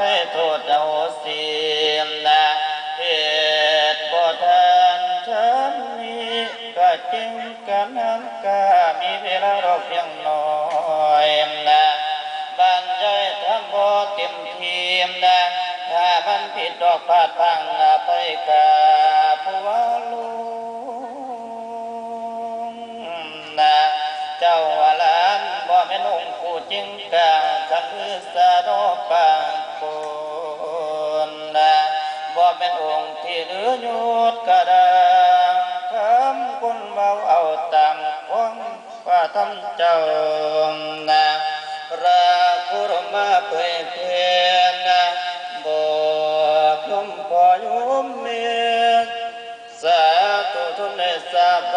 ภัยโทษเอาเสียมนะเหตุบ่ทันฉันนี้ก็จริงกันนั้นก็มีเวลาเรอเพียงน้อยนะบรรยายทำบ่เต็มทีมนะถ้ามันผิดดอกพลาดพังไปกาผู้ว่าลุงนะเจ้าว่าลานบ่แม่นองค์ผู้จริงกลางคันคือสะด ค์ที่เหลือยุดกระดังคำคนเบาเอาตามความว่าทำเจ้านาราคุรมาเผยเพนนะบอกยมพอยุมเมียสาธุทุนในสาไป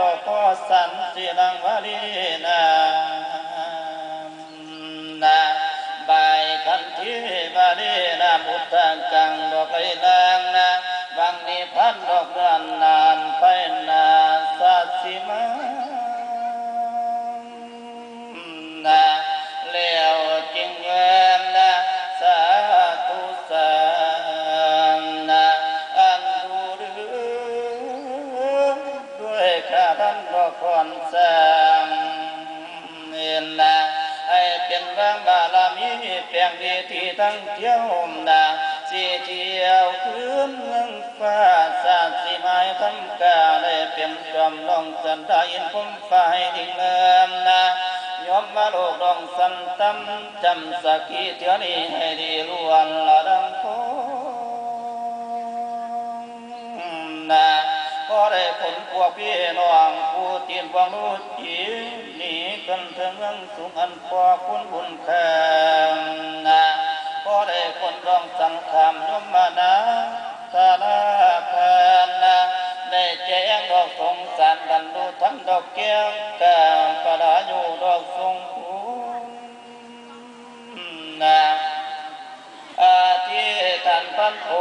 ดอกพ่อสันสีลังวาลีนานาบขัน ด้วยข้าท่านดอกคอนแสงเนินนาให้เป็นบางบารมีแปลงดีที่ทั้งเที่ยวนาสีเที่ยวคืนเมืองฟ้าสาดสีไม้ทำกาได้เป็นจอมลองสันดาอินพุ่มฟ้าให้ดิ่งเงิมนายอมมาโลกดองสันตำจำสักขีเที่ยวนี้ให้ดีล้วนละดังโค ก็ได้ผลพวกพี่น้องผู้ตีนฟังรู้จีหนีกันถึงเรื่องสุขอันพอคุณบุญแค่นาก็ได้คนร้องสังขามยมมานาสาราแพนนาได้แจ้งดอกสงสารดันดูทั้งดอกแก้วกามประดาอยู่ดอกทรงภูนาอาทิท่านพันโอ